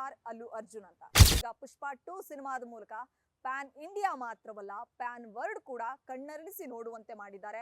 Star Allu Arjun ಅಂತ. ಈಗ ಪುಷ್ಪ two ಸಿನಿಮಾದ ಮೂಲಕ ಪ್ಯಾನ್ ಇಂಡಿಯಾ ಮಾತ್ರವಲ್ಲ, ಪ್ಯಾನ್ ವರ್ಲ್ಡ್ ಕೂಡ ಕಣ್ಣರಳಿಸಿ ನೋಡುವಂತೆ ಮಾಡಿದ್ದಾರೆ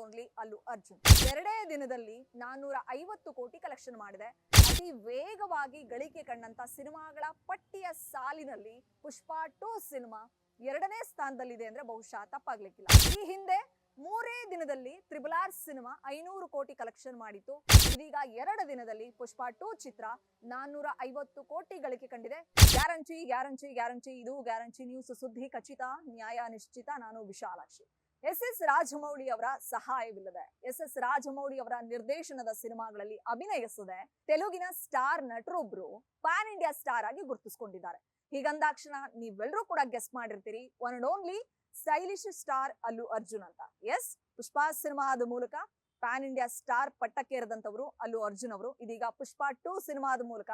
ಓನ್ಲಿ ಅಲ್ಲು ಅರ್ಜುನ್. ಎರಡೇ ದಿನದಲ್ಲಿ ನಾನ್ನೂರ ಐವತ್ತು ಕೋಟಿ ಕಲೆಕ್ಷನ್ ಮಾಡಿದೆ. ಅತಿ ವೇಗವಾಗಿ ಗಳಿಕೆ ಕಂಡಂತ ಸಿನಿಮಾಗಳ ಪಟ್ಟಿಯ ಸಾಲಿನಲ್ಲಿ ಪುಷ್ಪ ಟೂ ಸಿನಿಮಾ ಎರಡನೇ ಸ್ಥಾನದಲ್ಲಿದೆ ಅಂದ್ರೆ ಬಹುಶಃ ತಪ್ಪಾಗ್ಲಿಕ್ಕಿಲ್ಲ. ಈ ಹಿಂದೆ ಮೂರೇ ದಿನದಲ್ಲಿ ತ್ರಿಬಲ್ ಆರ್ ಸಿನಿಮಾ ಐನೂರು ಕೋಟಿ ಕಲೆಕ್ಷನ್ ಮಾಡಿತ್ತು. ಇದೀಗ ಎರಡು ದಿನದಲ್ಲಿ ಪುಷ್ಪ ಟೂ ಚಿತ್ರ ನಾನ್ನೂರ ಐವತ್ತು ಕೋಟಿ ಗಳಿಕೆ ಕಂಡಿದೆ. ಗ್ಯಾರಂಟಿ ಗ್ಯಾರಂಟಿ ಗ್ಯಾರಂಟಿ, ಇದು ಗ್ಯಾರಂಟಿ ನ್ಯೂಸ್ ಸುದ್ದಿ ಖಚಿತ, ನ್ಯಾಯ ನಿಶ್ಚಿತ, ನಾನು ವಿಶಾಲಾಕ್ಷಿ. ಎಸ್ ಎಸ್ ರಾಜಮೌಳಿ ಅವರ ಸಹಾಯವಿಲ್ಲದೆ, ಎಸ್ ಎಸ್ ರಾಜಮೌಳಿ ಅವರ ನಿರ್ದೇಶನದ ಸಿನಿಮಾಗಳಲ್ಲಿ ಅಭಿನಯಿಸದೆ, ತೆಲುಗಿನ ಸ್ಟಾರ್ ನಟರೊಬ್ರು ಪ್ಯಾನ್ ಇಂಡಿಯಾ ಸ್ಟಾರ್ ಆಗಿ ಗುರುತಿಸಿಕೊಂಡಿದ್ದಾರೆ. ಹೀಗಂದಾಕ್ಷಣ ನೀವೆಲ್ಲರೂ ಕೂಡ guess ಮಾಡಿರ್ತೀರಿ. One and only stylish star Allu Arjun ಅಂತ. ಎಸ್ ಪುಷ್ಪ ಸಿನಿಮಾದ ಮೂಲಕ ಪ್ಯಾನ್ ಇಂಡಿಯಾ ಸ್ಟಾರ್ ಪಟ್ಟಕ್ಕೇರದಂತವರು ಅಲ್ಲು ಅರ್ಜುನ್ ಅವರು. ಇದೀಗ ಪುಷ್ಪಾ ಟೂ ಸಿನಿಮಾದ ಮೂಲಕ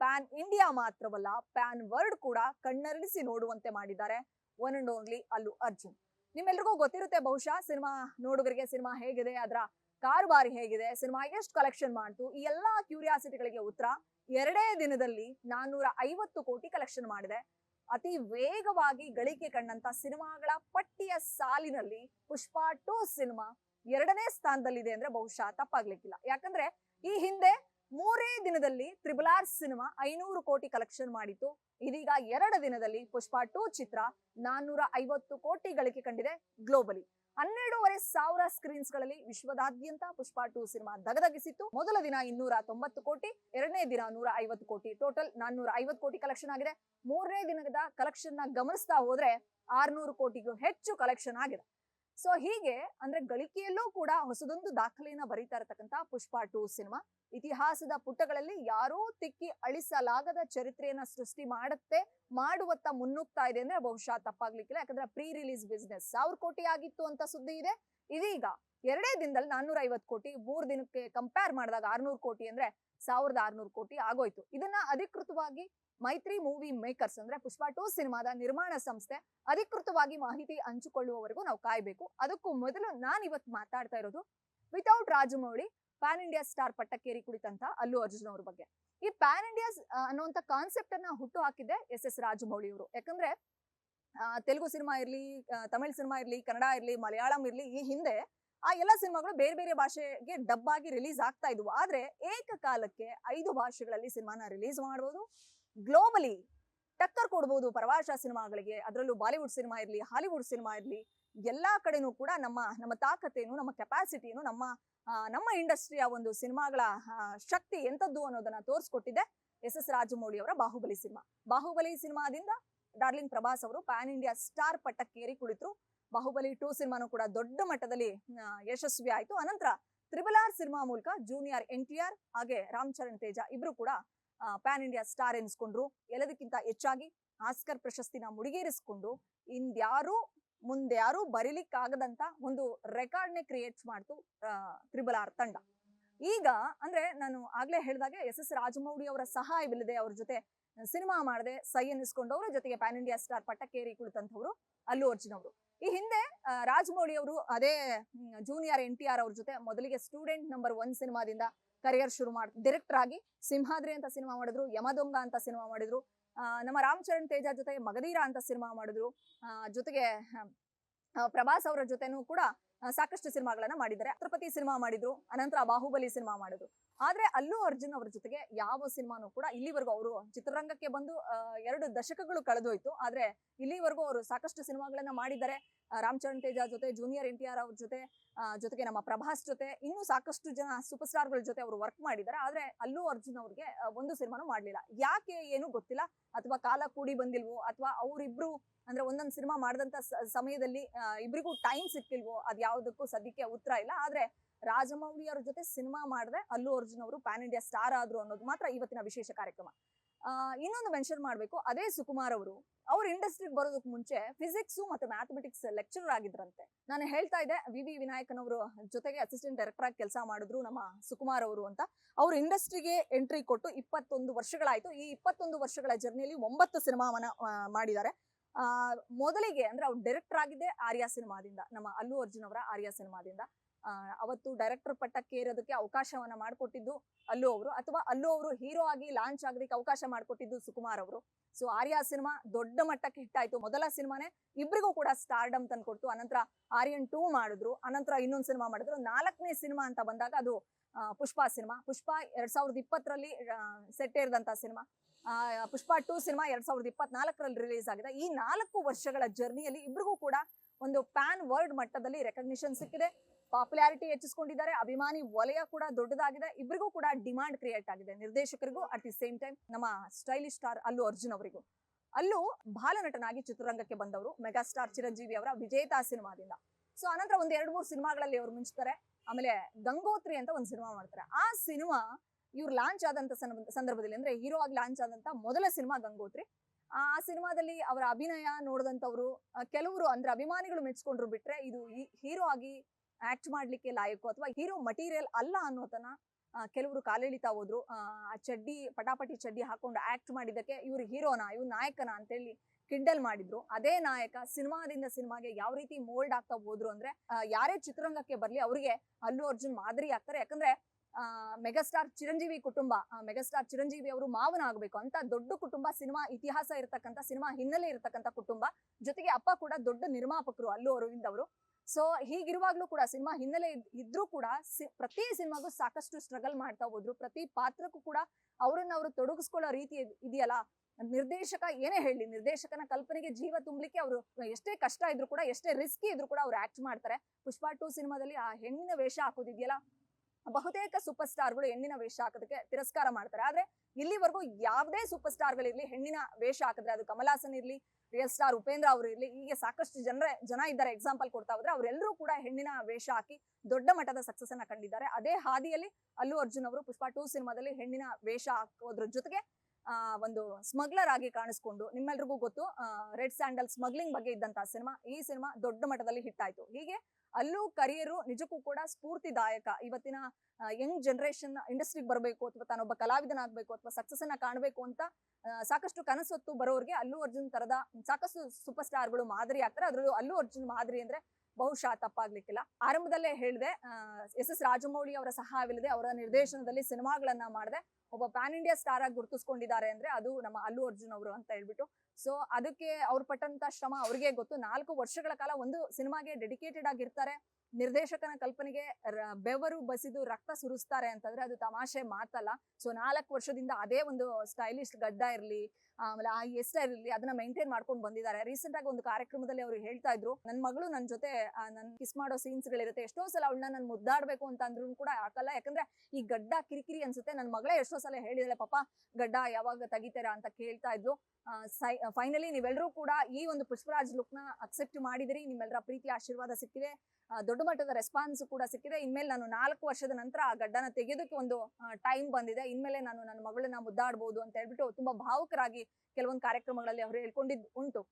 ಪ್ಯಾನ್ ಇಂಡಿಯಾ ಮಾತ್ರವಲ್ಲ ಪ್ಯಾನ್ ವರ್ಲ್ಡ್ ಕೂಡ ಕಣ್ಣರಳಿಸಿ ನೋಡುವಂತೆ ಮಾಡಿದ್ದಾರೆ. One and only Allu Arjun. ನಿಮ್ಮೆಲ್ರಿಗೂ ಗೊತ್ತಿರುತ್ತೆ ಬಹುಶಃ ಸಿನಿಮಾ ನೋಡುಗರಿಗೆ ಸಿನಿಮಾ ಹೇಗಿದೆ, ಅದರ ಕಾರುಬಾರಿ ಹೇಗಿದೆ, ಸಿನಿಮಾ ಎಷ್ಟು ಕಲೆಕ್ಷನ್ ಮಾಡ್ತು, ಈ ಎಲ್ಲಾ ಕ್ಯೂರಿಯಾಸಿಟಿಗಳಿಗೆ ಉತ್ತರ, ಎರಡೇ ದಿನದಲ್ಲಿ ನಾನ್ನೂರ ಐವತ್ತು ಕೋಟಿ ಕಲೆಕ್ಷನ್ ಮಾಡಿದೆ. ಅತಿ ವೇಗವಾಗಿ ಗಳಿಕೆ ಕಂಡಂತ ಸಿನಿಮಾಗಳ ಪಟ್ಟಿಯ ಸಾಲಿನಲ್ಲಿ ಪುಷ್ಪ ಟೂ ಸಿನಿಮಾ ಎರಡನೇ ಸ್ಥಾನದಲ್ಲಿದೆ ಅಂದ್ರೆ ಬಹುಶಃ ತಪ್ಪಾಗ್ಲಿಕ್ಕಿಲ್ಲ. ಯಾಕಂದ್ರೆ ಈ ಹಿಂದೆ ಮೂರೇ ದಿನದಲ್ಲಿ ತ್ರಿಬಲ್ ಆರ್ ಸಿನಿಮಾ ಐನೂರು ಕೋಟಿ ಕಲೆಕ್ಷನ್ ಮಾಡಿತ್ತು. ಇದೀಗ ಎರಡು ದಿನದಲ್ಲಿ ಪುಷ್ಪ ಟೂ ಚಿತ್ರ ನಾನ್ನೂರ ಐವತ್ತು ಕೋಟಿ ಗಳಿಕೆ ಕಂಡಿದೆ ಗ್ಲೋಬಲಿ ಹನ್ನೆರಡೂವರೆ ಸಾವಿರ ಸ್ಕ್ರೀನ್ಸ್ಗಳಲ್ಲಿ ವಿಶ್ವದಾದ್ಯಂತ ಪುಷ್ಪ ಟೂ ಸಿನಿಮಾ ದಗದಗಿಸಿತ್ತು ಮೊದಲ ದಿನ ಇನ್ನೂರ ತೊಂಬತ್ತು ಕೋಟಿ, ಎರಡನೇ ದಿನ ನೂರ ಐವತ್ತು ಕೋಟಿ. ಟೋಟಲ್ ನಾನ್ನೂರ ಐವತ್ತು ಕೋಟಿ ಕಲೆಕ್ಷನ್ ಆಗಿದೆ. ಮೂರನೇ ದಿನದ ಕಲೆಕ್ಷನ್ನ ಗಮನಿಸ್ತಾ ಹೋದ್ರೆ ಆರ್ನೂರು ಕೋಟಿಗೂ ಹೆಚ್ಚು ಕಲೆಕ್ಷನ್ ಆಗಿದೆ. ಸೊ ಹೀಗೆ ಅಂದ್ರೆ ಗಳಿಕೆಯಲ್ಲೂ ಕೂಡ ಹೊಸದೊಂದು ದಾಖಲೆಯನ್ನ ಬರೀತಾ ಇರತಕ್ಕಂತ ಪುಷ್ಪ ಟು ಸಿನಿಮಾ. ಇತಿಹಾಸದ ಪುಟಗಳಲ್ಲಿ ಯಾರೂ ತಿಕ್ಕಿ ಅಳಿಸಲಾಗದ ಚರಿತ್ರೆಯನ್ನ ಸೃಷ್ಟಿ ಮಾಡುತ್ತೆ, ಮಾಡುವತ್ತ ಮುನ್ನುಗ್ತಾ ಇದೆ ಅಂದ್ರೆ ಬಹುಶಃ ತಪ್ಪಾಗ್ಲಿಕ್ಕಿಲ್ಲ. ಯಾಕಂದ್ರೆ ಪ್ರೀ ರಿಲೀಸ್ ಬಿಸ್ನೆಸ್ ಸಾವಿರ ಕೋಟಿ ಆಗಿತ್ತು ಅಂತ ಸುದ್ದಿ ಇದೆ. ಇದೀಗ ಎರಡೇ ದಿನದಲ್ಲಿ ನಾನ್ನೂರ ಐವತ್ತು ಕೋಟಿ, ಮೂರ್ ದಿನಕ್ಕೆ ಕಂಪೇರ್ ಮಾಡಿದಾಗ ಆರ್ನೂರು ಕೋಟಿ ಅಂದ್ರೆ ಸಾವಿರದ ಆರ್ನೂರು ಕೋಟಿ ಆಗೋಯ್ತು. ಇದನ್ನ ಅಧಿಕೃತವಾಗಿ ಮೈತ್ರಿ ಮೂವಿ ಮೇಕರ್ಸ್ ಅಂದ್ರೆ ಪುಷ್ಪ ಟೂ ಸಿನಿಮಾದ ನಿರ್ಮಾಣ ಸಂಸ್ಥೆ. ಅಧಿಕೃತವಾಗಿ ಮಾಹಿತಿ ಹಂಚಿಕೊಳ್ಳುವವರೆಗೂ ನಾವು ಕಾಯ್ಬೇಕು. ಅದಕ್ಕೂ ಮೊದಲು ನಾನು ಇವತ್ತು ಮಾತಾಡ್ತಾ ಇರೋದು without Rajamouli pan India star ಪಟ್ಟಕ್ಕೇರಿ ಕುಳಿತಂತ ಅಲ್ಲು ಅರ್ಜುನ್ ಅವ್ರ ಬಗ್ಗೆ. ಈ ಪ್ಯಾನ್ ಇಂಡಿಯಾ ಅನ್ನುವಂತ ಕಾನ್ಸೆಪ್ಟ್ ಅನ್ನ ಹುಟ್ಟು ಹಾಕಿದ್ದೆ ಎಸ್ ಎಸ್ ರಾಜಮೌಳಿ ಅವರು ಯಾಕಂದ್ರೆ ತೆಲುಗು ಸಿನಿಮಾ ಇರ್ಲಿ ತಮಿಳ್ ಸಿನಿಮಾ ಇರ್ಲಿ, ಕನ್ನಡ ಇರ್ಲಿ, ಮಲಯಾಳಂ ಇರ್ಲಿ, ಈ ಹಿಂದೆ ಆ ಎಲ್ಲ ಸಿನಿಮಾಗಳು ಬೇರೆ ಬೇರೆ ಭಾಷೆಗೆ ಡಬ್ ಆಗಿ ರಿಲೀಸ್ ಆಗ್ತಾ ಇದ್ವು. ಆದ್ರೆ ಏಕಕಾಲಕ್ಕೆ ಐದು ಭಾಷೆಗಳಲ್ಲಿ ಸಿನಿಮಾನ ರಿಲೀಸ್ ಮಾಡಬಹುದು ಗ್ಲೋಬಲಿ ಟಕ್ಕರ್ ಕೊಡ್ಬೋದು ಪರಭಾಷಾ ಸಿನಿಮಾಗಳಿಗೆ. ಅದರಲ್ಲೂ ಬಾಲಿವುಡ್ ಸಿನಿಮಾ ಇರಲಿ, ಹಾಲಿವುಡ್ ಸಿನಿಮಾ ಇರಲಿ, ಎಲ್ಲಾ ಕಡೆನೂ ಕೂಡ ನಮ್ಮ ನಮ್ಮ ತಾಕತ್ತೇನು, ನಮ್ಮ ಕೆಪಾಸಿಟಿಯನ್ನು ನಮ್ಮ ನಮ್ಮ ಇಂಡಸ್ಟ್ರಿಯ ಒಂದು ಸಿನಿಮಾಗಳ ಶಕ್ತಿ ಎಂಥದ್ದು ಅನ್ನೋದನ್ನ ತೋರಿಸ್ಕೊಟ್ಟಿದೆ ಎಸ್ ಎಸ್ ರಾಜಮೌಳಿ ಅವರ ಬಾಹುಬಲಿ ಸಿನಿಮಾ. ಬಾಹುಬಲಿ ಸಿನಿಮಾದಿಂದ ಡಾರ್ಲಿಂಗ್ ಪ್ರಭಾಸ್ ಅವರು ಪ್ಯಾನ್ ಇಂಡಿಯಾ ಸ್ಟಾರ್ ಪಟ್ಟಕ್ಕೇರಿ ಕುಳಿತರು. ಬಾಹುಬಲಿ ಟು ಸಿನಿಮಾನು ಕೂಡ ದೊಡ್ಡ ಮಟ್ಟದಲ್ಲಿ ಯಶಸ್ವಿ ಆಯ್ತು ಅನಂತರ ತ್ರಿಬಲ್ ಆರ್ ಸಿನಿಮಾ ಮೂಲಕ ಜೂನಿಯರ್ ಎನ್ ಟಿ ಆರ್ ಹಾಗೆ ರಾಮ್ ಚರಣ್ ತೇಜ ಇಬ್ರು ಕೂಡ ಪ್ಯಾನ್ ಇಂಡಿಯಾ ಸ್ಟಾರ್ ಎನಿಸ್ಕೊಂಡ್ರು. ಎಲ್ಲದಕ್ಕಿಂತ ಹೆಚ್ಚಾಗಿ ಆಸ್ಕರ್ ಪ್ರಶಸ್ತಿನ ಮುಡಿಗೇರಿಸಿಕೊಂಡು ಇಂದ್ಯಾರು ಮುಂದೆ ಯಾರು ಬರೀಲಿಕ್ಕಾಗದಂತ ಒಂದು ರೆಕಾರ್ಡ್ನೇ ಕ್ರಿಯೇಟ್ ಮಾಡ್ತು ತ್ರಿಬಲ್ ಆರ್ ತಂಡ. ಈಗ ಅಂದ್ರೆ ನಾನು ಆಗ್ಲೇ ಹೇಳಿದಾಗೆ ಎಸ್ ಎಸ್ ರಾಜಮೌಳಿ ಅವರ ಸಹಾಯವಿಲ್ಲದೆ ಅವ್ರ ಜೊತೆ ಸಿನಿಮಾ ಮಾಡದೆ, ಸೈ ಅನ್ನಿಸ್ಕೊಂಡವರು ಜೊತೆಗೆ ಪ್ಯಾನ್ ಇಂಡಿಯಾ ಸ್ಟಾರ್ ಪಟ್ಟಕ್ಕೇರಿ ಕುಳಿತಂಥವ್ರು, ಅಲ್ಲು ಅರ್ಜುನ್ ಅವರು. ಈ ಹಿಂದೆ ರಾಜಮೌಳಿ ಅವರು ಅದೇ ಜೂನಿಯರ್ ಎನ್ ಟಿ ಆರ್ ಅವ್ರ ಜೊತೆ ಮೊದಲಿಗೆ ಸ್ಟೂಡೆಂಟ್ ನಂಬರ್ ಒನ್ ಸಿನಿಮಾದಿಂದ ಕರಿಯರ್ ಶುರು ಮಾಡ್ ಡೈರೆಕ್ಟರ್ ಆಗಿ ಸಿಂಹಾದ್ರಿ ಅಂತ ಸಿನಿಮಾ ಮಾಡಿದ್ರು, ಯಮದೊಂಗ ಅಂತ ಸಿನಿಮಾ ಮಾಡಿದ್ರು ನಮ್ಮ ರಾಮ್ ಚರಣ್ ತೇಜ ಜೊತೆ ಮಗಧೀರ ಅಂತ ಸಿನಿಮಾ ಮಾಡಿದ್ರು ಜೊತೆಗೆ ಪ್ರಭಾಸ್ ಅವರ ಜೊತೆನೂ ಕೂಡ ಸಾಕಷ್ಟು ಸಿನಿಮಾಗಳನ್ನ ಮಾಡಿದ್ದಾರೆ. ಛತ್ರಪತಿ ಸಿನಿಮಾ ಮಾಡಿದ್ರು, ಅನಂತರ ಬಾಹುಬಲಿ ಸಿನಿಮಾ ಮಾಡಿದ್ರು. ಆದ್ರೆ ಅಲ್ಲೂ ಅರ್ಜುನ್ ಅವರ ಜೊತೆಗೆ ಯಾವ ಸಿನಿಮಾನು ಕೂಡ ಇಲ್ಲಿವರೆಗೂ ಅವರು ಚಿತ್ರರಂಗಕ್ಕೆ ಬಂದು ಎರಡು ದಶಕಗಳು ಕಳೆದೋಯ್ತು. ಆದ್ರೆ ಇಲ್ಲಿವರೆಗೂ ಅವರು ಸಾಕಷ್ಟು ಸಿನಿಮಾಗಳನ್ನ ಮಾಡಿದ್ದಾರೆ. ರಾಮ್ ಚರಣ್ ತೇಜ ಜೊತೆ ಜೂನಿಯರ್ ಎನ್ ಟಿ ಆರ್ ಅವ್ರ ಜೊತೆ ಜೊತೆಗೆ ನಮ್ಮ ಪ್ರಭಾಸ್ ಜೊತೆ, ಇನ್ನೂ ಸಾಕಷ್ಟು ಜನ ಸೂಪರ್ ಸ್ಟಾರ್ಗಳ ಜೊತೆ ಅವರು ವರ್ಕ್ ಮಾಡಿದ್ದಾರೆ. ಆದ್ರೆ ಅಲ್ಲೂ ಅರ್ಜುನ್ ಅವ್ರಿಗೆ ಒಂದು ಸಿನಿಮಾನು ಮಾಡ್ಲಿಲ್ಲ. ಯಾಕೆ ಏನು ಗೊತ್ತಿಲ್ಲ? ಅಥವಾ ಕಾಲ ಕೂಡಿ ಬಂದಿಲ್ವೋ? ಅಥವಾ ಅವರಿಬ್ರು ಅಂದ್ರೆ ಒಂದೊಂದು ಸಿನಿಮಾ ಮಾಡಿದಂತ ಸಮಯದಲ್ಲಿ ಇಬ್ಬರಿಗೂ ಟೈಮ್ ಸಿಕ್ಕಿಲ್ವೋ? ಅದ್ ಯಾವ್ದಕ್ಕೂ ಸದ್ಯಕ್ಕೆ ಉತ್ತರ ಇಲ್ಲ. ಆದ್ರೆ ರಾಜಮೌಳಿ ಅವ್ರ ಜೊತೆ ಸಿನಿಮಾ ಮಾಡಿದ್ರೆ ಅಲ್ಲು ಅರ್ಜುನ್ ಅವರು ಪ್ಯಾನ್ ಇಂಡಿಯಾ ಸ್ಟಾರ್ ಆದ್ರು ಅನ್ನೋದು ಮಾತ್ರ ಇವತ್ತಿನ ವಿಶೇಷ ಕಾರ್ಯಕ್ರಮ. ಇನ್ನೊಂದು ಮೆನ್ಷನ್ ಮಾಡ್ಬೇಕು, ಅದೇ ಸುಕುಮಾರ್ ಅವರು. ಅವ್ರ ಇಂಡಸ್ಟ್ರಿಗೆ ಬರೋದಕ್ಕೆ ಮುಂಚೆ ಫಿಸಿಕ್ಸ್ ಮತ್ತೆ ಮ್ಯಾಥಮೆಟಿಕ್ಸ್ ಲೆಕ್ಚರರ್ ಆಗಿದ್ರಂತೆ. ನಾನು ಹೇಳ್ತಾ ಇದ್ದೆ ವಿ ವಿ ವಿನಾಯಕನ್ ಅವರು ಜೊತೆಗೆ ಅಸಿಸ್ಟೆಂಟ್ ಡೈರೆಕ್ಟರ್ ಆಗಿ ಕೆಲಸ ಮಾಡಿದ್ರು ನಮ್ಮ ಸುಕುಮಾರ್ ಅವರು ಅಂತ. ಅವರು ಇಂಡಸ್ಟ್ರಿಗೆ ಎಂಟ್ರಿ ಕೊಟ್ಟು ಇಪ್ಪತ್ತೊಂದು ವರ್ಷಗಳಾಯ್ತು. ಈ ಇಪ್ಪತ್ತೊಂದು ವರ್ಷಗಳ ಜರ್ನಿಯಲ್ಲಿ ಒಂಬತ್ತು ಸಿನಿಮಾವನ್ನ ಮಾಡಿದ್ದಾರೆ. ಮೊದಲಿಗೆ ಅಂದ್ರೆ ಅವ್ರು ಡೈರೆಕ್ಟರ್ ಆಗಿದ್ದೆ ಆರ್ಯ ಸಿನಿಮಾದಿಂದ, ನಮ್ಮ ಅಲ್ಲು ಅರ್ಜುನ್ ಅವರ ಆರ್ಯ ಸಿನಿಮಾದಿಂದ. ಅವತ್ತು ಡೈರೆಕ್ಟರ್ ಪಟ್ಟಕ್ಕೆ ಇರೋದಕ್ಕೆ ಅವಕಾಶವನ್ನ ಮಾಡಿಕೊಟ್ಟಿದ್ದು ಅಲ್ಲು ಅವರು ಅಥವಾ ಅಲ್ಲು ಅವರು ಹೀರೋ ಆಗಿ ಲಾಂಚ್ ಆಗೋದಕ್ಕೆ ಅವಕಾಶ ಮಾಡಿಕೊಟ್ಟಿದ್ದು ಸುಕುಮಾರ್ ಅವರು. ಸೊ ಆರ್ಯ ಸಿನಿಮಾ ದೊಡ್ಡ ಮಟ್ಟಕ್ಕೆ ಹಿಟ್ ಆಯ್ತು. ಮೊದಲ ಸಿನಿಮಾನೇ ಇಬ್ಬರಿಗೂ ಕೂಡ ಸ್ಟಾರ್ಡಮ್ ತಂದ್ಕೊಡ್ತು ಅನಂತರ ಆರ್ಯನ್ ಟೂ ಮಾಡಿದ್ರು. ಅನಂತರ ಇನ್ನೊಂದು ಸಿನಿಮಾ ಮಾಡಿದ್ರು. ನಾಲ್ಕನೇ ಸಿನಿಮಾ ಅಂತ ಬಂದಾಗ ಅದು ಪುಷ್ಪ ಸಿನಿಮಾ ಪುಷ್ಪ ಎರಡ್ ಸಾವಿರದ ಇಪ್ಪತ್ತರಲ್ಲಿ ಸೆಟ್ ಏರಿದಂತ ಸಿನಿಮಾ ಪುಷ್ಪ ಟೂ ಸಿನಿಮಾ ಎರಡ್ ಸಾವಿರದ ಇಪ್ಪತ್ನಾಲ್ಕರಲ್ಲಿ ರಿಲೀಸ್ ಆಗಿದೆ. ಈ ನಾಲ್ಕು ವರ್ಷಗಳ ಜರ್ನಿಯಲ್ಲಿ ಇಬ್ರಿಗೂ ಕೂಡ ಒಂದು ಪ್ಯಾನ್ ವರ್ಲ್ಡ್ ಮಟ್ಟದಲ್ಲಿ ರೆಕಗ್ನಿಷನ್ ಸಿಕ್ಕಿದೆ. ಪಾಪ್ಯುಲಾರಿಟಿ ಹೆಚ್ಚಿಸ್ಕೊಂಡಿದ್ದಾರೆ, ಅಭಿಮಾನಿ ವಲಯ ಕೂಡ ದೊಡ್ಡದಾಗಿದೆ ಇಬ್ಬರಿಗೂ ಕೂಡ ಡಿಮಾಂಡ್ ಕ್ರಿಯೇಟ್ ಆಗಿದೆ. ನಿರ್ದೇಶಕರಿಗೂ ಅಟ್ ದಿ ಸೇಮ್ ಟೈಮ್ ನಮ್ಮ ಸ್ಟೈಲಿಶ್ ಸ್ಟಾರ್ ಅಲ್ಲು ಅರ್ಜುನ್ ಅವರಿಗೂ. ಅಲ್ಲೂ ಬಾಲನಟನಾಗಿ ಚಿತ್ರರಂಗಕ್ಕೆ ಬಂದವರು ಮೆಗಾಸ್ಟಾರ್ ಚಿರಂಜೀವಿ ಅವರ ವಿಜೇತಾ ಸಿನಿಮಾದಿಂದ. ಸೊ ಅನಂತರ ಒಂದ್ ಎರಡು ಮೂರು ಸಿನಿಮಾಗಳಲ್ಲಿ ಅವರು ಮಿಂಚ್ತಾರೆ, ಆಮೇಲೆ ಗಂಗೋತ್ರಿ ಅಂತ ಒಂದು ಸಿನಿಮಾ ಮಾಡ್ತಾರೆ. ಆ ಸಿನಿಮಾ ಇವ್ರು ಲಾಂಚ್ ಆದಂತ ಸಂದರ್ಭದಲ್ಲಿ ಅಂದ್ರೆ ಹೀರೋ ಆಗಿ ಲಾಂಚ್ ಆದಂತ ಮೊದಲ ಸಿನಿಮಾ ಗಂಗೋತ್ರಿ. ಆ ಸಿನಿಮಾದಲ್ಲಿ ಅವರ ಅಭಿನಯ ನೋಡಿದಂತವ್ರು ಕೆಲವರು ಅಂದ್ರೆ ಅಭಿಮಾನಿಗಳು ಮೆಚ್ಕೊಂಡ್ರು ಬಿಟ್ರೆ ಇದು ಹೀರೋ ಆಗಿ ಆಕ್ಟ್ ಮಾಡ್ಲಿಕ್ಕೆ ಲಾಯಕು ಅಥವಾ ಹೀರೋ ಮಟೀರಿಯಲ್ ಅಲ್ಲ ಅನ್ನೋದನ್ನ ಕೆಲವರು ಕಾಲೆಳಿತಾ ಹೋದ್ರು. ಆ ಚಡ್ಡಿ, ಪಟಾಪಟಿ ಚಡ್ಡಿ ಹಾಕೊಂಡು ಆಕ್ಟ್ ಮಾಡಿದ್ದಕ್ಕೆ ಇವ್ರು ಹೀರೋನಾ, ಇವ್ರು ನಾಯಕನ ಅಂತೇಳಿ ಕಿಂಡಲ್ ಮಾಡಿದ್ರು. ಅದೇ ನಾಯಕ ಸಿನಿಮಾದಿಂದ ಸಿನಿಮಾಗೆ ಯಾವ ರೀತಿ ಮೋಲ್ಡ್ ಆಗ್ತಾ ಹೋದ್ರು ಅಂದ್ರೆ ಯಾರೇ ಚಿತ್ರರಂಗಕ್ಕೆ ಬರ್ಲಿ ಅವರಿಗೆ ಅಲ್ಲು ಅರ್ಜುನ್ ಮಾದರಿ ಆಗ್ತಾರೆ. ಯಾಕಂದ್ರೆ, ಆ, ಮೆಗಾಸ್ಟಾರ್ ಚಿರಂಜೀವಿ ಕುಟುಂಬ ಮೆಗಾಸ್ಟಾರ್ ಚಿರಂಜೀವಿ ಅವರು ಮಾವನ ಆಗ್ಬೇಕು. ಅಂತ ದೊಡ್ಡ ಕುಟುಂಬ ಸಿನಿಮಾ ಇತಿಹಾಸ ಇರತಕ್ಕಂತ ಸಿನಿಮಾ ಹಿನ್ನೆಲೆ ಇರತಕ್ಕಂತ ಕುಟುಂಬ, ಜೊತೆಗೆ ಅಪ್ಪ ಕೂಡ ದೊಡ್ಡ ನಿರ್ಮಾಪಕರು ಅಲ್ಲು ಅರವಿಂದ್ ಅವರು. ಸೊ ಹೀಗಿರುವಾಗ್ಲೂ ಕೂಡ ಸಿನಿಮಾ ಹಿನ್ನೆಲೆ ಇದ್- ಇದ್ರೂ ಕೂಡ ಪ್ರತಿ ಸಿನಿಮಾಗೂ ಸಾಕಷ್ಟು ಸ್ಟ್ರಗಲ್ ಮಾಡ್ತಾ ಹೋದ್ರು. ಪ್ರತಿ ಪಾತ್ರಕ್ಕೂ ಕೂಡ ಅವರನ್ನ ಅವರು ತೊಡಗಿಸ್ಕೊಳ್ಳೋ ರೀತಿ ಇದ್- ಇದೆಯಲ್ಲ? ನಿರ್ದೇಶಕ ಏನೇ ಹೇಳಿ, ನಿರ್ದೇಶಕನ ಕಲ್ಪನೆಗೆ ಜೀವ ತುಂಬಲಿಕ್ಕೆ ಅವರು ಎಷ್ಟೇ ಕಷ್ಟ ಇದ್ರು ಕೂಡ, ಎಷ್ಟೇ ರಿಸ್ಕಿ ಇದ್ರು ಕೂಡ ಅವ್ರು ಆಕ್ಟ್ ಮಾಡ್ತಾರೆ. ಪುಷ್ಪ ಟು ಸಿನಿಮಾದಲ್ಲಿ ಆ ಹೆಣ್ಣಿನ ವೇಷ ಹಾಕೋದಿದೆಯಲ್ಲ? ಬಹುತೇಕ ಸೂಪರ್ ಸ್ಟಾರ್ಗಳು ಹೆಣ್ಣಿನ ವೇಷ ಹಾಕೋದಕ್ಕೆ ತಿರಸ್ಕಾರ ಮಾಡ್ತಾರೆ. ಆದ್ರೆ ಇಲ್ಲಿವರೆಗೂ ಯಾವುದೇ ಸೂಪರ್ ಸ್ಟಾರ್ಗಳಿರಲಿ ಹೆಣ್ಣಿನ ವೇಷ ಹಾಕಿದ್ರೆ ಅದು ಕಮಲಾಸನ್ ಇರಲಿ, ರಿಯಲ್ ಸ್ಟಾರ್ ಉಪೇಂದ್ರ ಅವರು ಇರ್ಲಿ, ಹೀಗೆ ಸಾಕಷ್ಟು ಜನರ, ಜನ ಇದ್ದಾರೆ ಎಕ್ಸಾಂಪಲ್ ಕೊಡ್ತಾ ಹೋದ್ರೆ ಅವರೆಲ್ಲರೂ ಕೂಡ ಹೆಣ್ಣಿನ ವೇಷ ಹಾಕಿ ದೊಡ್ಡ ಮಟ್ಟದ ಸಕ್ಸಸ್ ಅನ್ನ ಕಂಡಿದ್ದಾರೆ. ಅದೇ ಹಾದಿಯಲ್ಲಿ ಅಲ್ಲು ಅರ್ಜುನ್ ಅವರು ಪುಷ್ಪ ಟೂ ಸಿನಿಮಾದಲ್ಲಿ ಹೆಣ್ಣಿನ ವೇಷ ಹಾಕೋದ್ರ ಜೊತೆಗೆ ಒಂದು ಸ್ಮಗ್ಲರ್ ಆಗಿ ಕಾಣಿಸ್ಕೊಂಡು ನಿಮ್ಮೆಲ್ರಿಗೂ ಗೊತ್ತು ರೆಡ್ ಸ್ಯಾಂಡಲ್ ಸ್ಮಗ್ಲಿಂಗ್ ಬಗ್ಗೆ ಇದ್ದಂತ ಸಿನಿಮಾ. ಈ ಸಿನಿಮಾ ದೊಡ್ಡ ಮಟ್ಟದಲ್ಲಿ ಹಿಟ್ ಆಯ್ತು. ಹೀಗೆ ಅಲ್ಲೂ ಕರಿಯರು ನಿಜಕ್ಕೂ ಕೂಡ ಸ್ಫೂರ್ತಿದಾಯಕ. ಇವತ್ತಿನ ಯಂಗ್ ಜನರೇಷನ್ ಇಂಡಸ್ಟ್ರಿಗೆ ಬರಬೇಕು ಅಥವಾ ತಾನೊಬ್ಬ ಕಲಾವಿದನಾಗಬೇಕು ಅಥವಾ ಸಕ್ಸಸ್ ಅನ್ನ ಕಾಣಬೇಕು ಅಂತ ಸಾಕಷ್ಟು ಕನಸೊತ್ತು ಬರೋರಿಗೆ ಅಲ್ಲು ಅರ್ಜುನ್ ತರದ ಸಾಕಷ್ಟು ಸೂಪರ್ ಸ್ಟಾರ್ಗಳು ಮಾದರಿ ಆಗ್ತಾರೆ. ಅದರಲ್ಲೂ ಅಲ್ಲು ಅರ್ಜುನ್ ಮಾದರಿ ಅಂದ್ರೆ ಬಹುಶಃ ತಪ್ಪಾಗ್ಲಿಕ್ಕಿಲ್ಲ. ಆರಂಭದಲ್ಲೇ ಹೇಳಿದೆ ಎಸ್ ಎಸ್ ರಾಜಮೌಳಿ ಅವರ ಸಹಾಯವಿಲ್ಲದೆ ಅವರ ನಿರ್ದೇಶನದಲ್ಲಿ ಸಿನಿಮಾಗಳನ್ನ ಮಾಡದೆ. ಒಬ್ಬ ಪ್ಯಾನ್ ಇಂಡಿಯಾ ಸ್ಟಾರ್ ಆಗಿ ಗುರುತಿಸ್ಕೊಂಡಿದ್ದಾರೆ ಅಂದ್ರೆ ಅದು ನಮ್ಮ ಅಲ್ಲು ಅರ್ಜುನ್ ಅವರು ಅಂತ ಹೇಳ್ಬಿಟ್ಟು ಸೊ ಅದಕ್ಕೆ ಅವ್ರು ಪಟ್ಟಂತ ಶ್ರಮ ಅವ್ರಿಗೆ ಗೊತ್ತು. ನಾಲ್ಕು ವರ್ಷಗಳ ಕಾಲ ಒಂದು ಸಿನಿಮಾಗೆ ಡೆಡಿಕೇಟೆಡ್ ಆಗಿರ್ತಾರೆ. ನಿರ್ದೇಶಕನ ಕಲ್ಪನೆಗೆ ಬೆವರು ಬಸಿದು ರಕ್ತ ಸುರಿಸ್ತಾರೆ ಅಂತಂದ್ರೆ ಅದು ತಮಾಷೆ ಮಾತಲ್ಲ. ಸೊ ನಾಲ್ಕು ವರ್ಷದಿಂದ ಅದೇ ಒಂದು ಸ್ಟೈಲಿಶ್ ಗಡ್ಡ ಇರಲಿ, ಆಮೇಲೆ ಆ ಎಷ್ಟ ಇರಲಿ ಅದನ್ನ ಮೈಂಟೈನ್ ಮಾಡ್ಕೊಂಡು ಬಂದಿದ್ದಾರೆ. ರೀಸೆಂಟ್ ಆಗಿ ಒಂದು ಕಾರ್ಯಕ್ರಮದಲ್ಲಿ ಅವರು ಹೇಳ್ತಾ ಇದ್ರು ನನ್ನ ಮಗಳು ನನ್ನ ಜೊತೆ ನನ್ ಕಿಸ್ ಮಾಡೋ ಸೀನ್ಸ್ ಗಳಿರುತ್ತೆ. ಎಷ್ಟೋ ಸಲ ಅವಳನ್ನ ನಾನು ಮುದ್ದಾಡ್ಬೇಕು ಅಂತ ಅಂದ್ರು ಕೂಡ ಹಾಕಲ್ಲ. ಯಾಕಂದ್ರೆ ಈ ಗಡ್ಡ ಕಿರಿಕಿರಿ ಅನ್ಸುತ್ತೆ. ನನ್ನ ಮಗಳೇ ಎಷ್ಟೋ ಸಲ ಹೇಳಿದಾಳೆ ಪಾಪ ಗಡ್ಡ ಯಾವಾಗ ತೆಗಿತೀರಾ? ಅಂತ ಕೇಳ್ತಾ ಇದ್ಲು. ಫೈನಲಿ ನೀವೆಲ್ಲರೂ ಕೂಡ ಈ ಒಂದು ಪುಷ್ಪರಾಜ್ ಲುಕ್ನ ಅಕ್ಸೆಪ್ಟ್ ಮಾಡಿದಿರಿ. ನಿಮ್ಮೆಲ್ಲರ ಪ್ರೀತಿ, ಆಶೀರ್ವಾದ ಸಿಕ್ಕಿದೆ. ದೊಡ್ಡ ಮಟ್ಟದ ರೆಸ್ಪಾನ್ಸ್ ಕೂಡ ಸಿಕ್ಕಿದೆ. ಇನ್ಮೇಲೆ ನಾನು ನಾಲ್ಕು ವರ್ಷದ ನಂತರ ಆ ಗಡ್ಡನ ತೆಗೆಯೋದಕ್ಕೆ ಒಂದು ಟೈಮ್ ಬಂದಿದೆ. ಇನ್ಮೇಲೆ ನಾನು ನನ್ನ ಮಗಳನ್ನ ಮುದ್ದಾಡಬಹುದು ಅಂತ ಹೇಳ್ಬಿಟ್ಟು ತುಂಬಾ ಭಾವುಕರಾಗಿ ಕೆಲವೊಂದು ಕಾರ್ಯಕ್ರಮಗಳಲ್ಲಿ ಅವರು ಹೇಳ್ಕೊಂಡಿದ್ದು ಉಂಟು.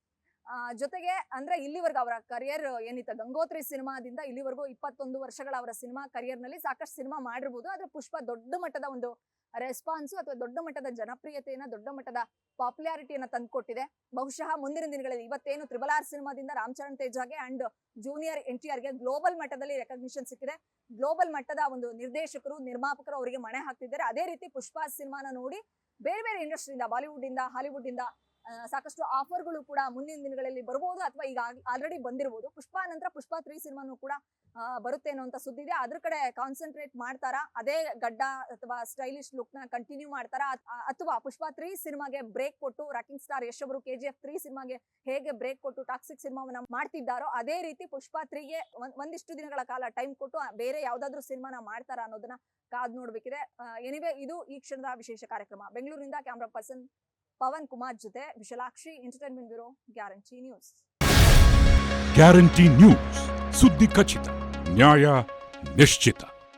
ಜೊತೆಗೆ ಅಂದ್ರೆ ಇಲ್ಲಿವರೆಗೂ ಅವರ ಕರಿಯರ್ ಏನಿತ್ತು ಗಂಗೋತ್ರಿ ಸಿನಿಮಾದಿಂದ ಇಲ್ಲಿವರೆಗೂ ಇಪ್ಪತ್ತೊಂದು ವರ್ಷಗಳ ಅವರ ಸಿನಿಮಾ ಕರಿಯರ್ನಲ್ಲಿ ಸಾಕಷ್ಟು ಸಿನಿಮಾ ಮಾಡಿರ್ಬೋದು. ಆದ್ರೆ ಪುಷ್ಪ ದೊಡ್ಡ ಮಟ್ಟದ ಒಂದು ರೆಸ್ಪಾನ್ಸ್ ಅಥವಾ ದೊಡ್ಡ ಮಟ್ಟದ ಜನಪ್ರಿಯತೆಯನ್ನ, ದೊಡ್ಡ ಮಟ್ಟದ ಪಾಪ್ಯುಲಾರಿಟಿಯನ್ನ ತಂದುಕೊಟ್ಟಿದೆ. ಬಹುಶಃ ಮುಂದಿನ ದಿನಗಳಲ್ಲಿ ಇವತ್ತೇನು ತ್ರಿಬಲ್ ಆರ್ ಸಿನಿಮಾದಿಂದ ರಾಮ್ಚರಣ್ ತೇಜಾಗೆ ಅಂಡ್ ಜೂನಿಯರ್ ಎನ್ ಟಿ ಆರ್ಗೆ ಗ್ಲೋಬಲ್ ಮಟ್ಟದಲ್ಲಿ ರೆಕಗ್ನಿಷನ್ ಸಿಕ್ಕಿದೆ. ಗ್ಲೋಬಲ್ ಮಟ್ಟದ ಒಂದು ನಿರ್ದೇಶಕರು, ನಿರ್ಮಾಪಕರು ಅವರಿಗೆ ಮಣೆ ಹಾಕ್ತಿದ್ದಾರೆ. ಅದೇ ರೀತಿ ಪುಷ್ಪಾ ಸಿನಿಮಾನ ನೋಡಿ ಬೇರೆ ಬೇರೆ ಇಂಡಸ್ಟ್ರಿಯಿಂದ ಬಾಲಿವುಡ್ ಇಂದ ಹಾಲಿವುಡ್ ಇಂದ ಸಾಕಷ್ಟು ಆಫರ್ಗಳು ಕೂಡ ಮುಂದಿನ ದಿನಗಳಲ್ಲಿ ಬರಬಹುದು ಅಥವಾ ಈಗ ಆಲ್ರೆಡಿ ಬಂದಿರಬಹುದು ಪುಷ್ಪ ನಂತರ ಪುಷ್ಪ ತ್ರೀ ಸಿನಿಮಾನು ಕೂಡ ಬರುತ್ತೆ ಅನ್ನೋ ಸುದ್ದಿ ಇದೆ. ಅದ್ರ ಕಡೆ ಕಾನ್ಸಂಟ್ರೇಟ್ ಮಾಡ್ತಾರಾ? ಅದೇ ಗಡ್ಡ ಅಥವಾ ಸ್ಟೈಲಿಶ್ ಲುಕ್ನ ಕಂಟಿನ್ಯೂ ಮಾಡ್ತಾರಾ? ಅಥವಾ ಪುಷ್ಪ ತ್ರೀ ಸಿನಿಮಾಗೆ ಬ್ರೇಕ್ ಕೊಟ್ಟು ರಾಕಿಂಗ್ ಸ್ಟಾರ್ ಯಶ್ ಅವರು ಎಫ್ ತ್ರೀ ಸಿನಿಮಾಗೆ ಹೇಗೆ ಬ್ರೇಕ್ ಕೊಟ್ಟು ಟಾಕ್ಸಿಕ್ ಸಿನಿಮಾವನ್ನ ಮಾಡ್ತಿದ್ದಾರೋ, ಅದೇ ರೀತಿ ಪುಷ್ಪ ತ್ರೀಗೆ ಒಂದಿಷ್ಟು ದಿನಗಳ ಕಾಲ ಟೈಮ್ ಕೊಟ್ಟು ಬೇರೆ ಯಾವ್ದಾದ್ರು ಸಿನಿಮಾನ ಮಾಡ್ತಾರಾ ಅನ್ನೋದನ್ನ ಕಾದ್ ನೋಡ್ಬೇಕಿದೆ. ಎನಿವೆ ಇದು ಈ ಕ್ಷಣದ ವಿಶೇಷ ಕಾರ್ಯಕ್ರಮ. ಬೆಂಗಳೂರಿನಿಂದ ಕ್ಯಾಮ್ರಾ ಪರ್ಸನ್ ಪವನ್ ಕುಮಾರ್ ಜೊತೆ Vishalakshi entertainment bureau guarantee news. Guarantee news ಸುದ್ದಿ ಖಚಿತ ನ್ಯಾಯ ನಿಶ್ಚಿತ.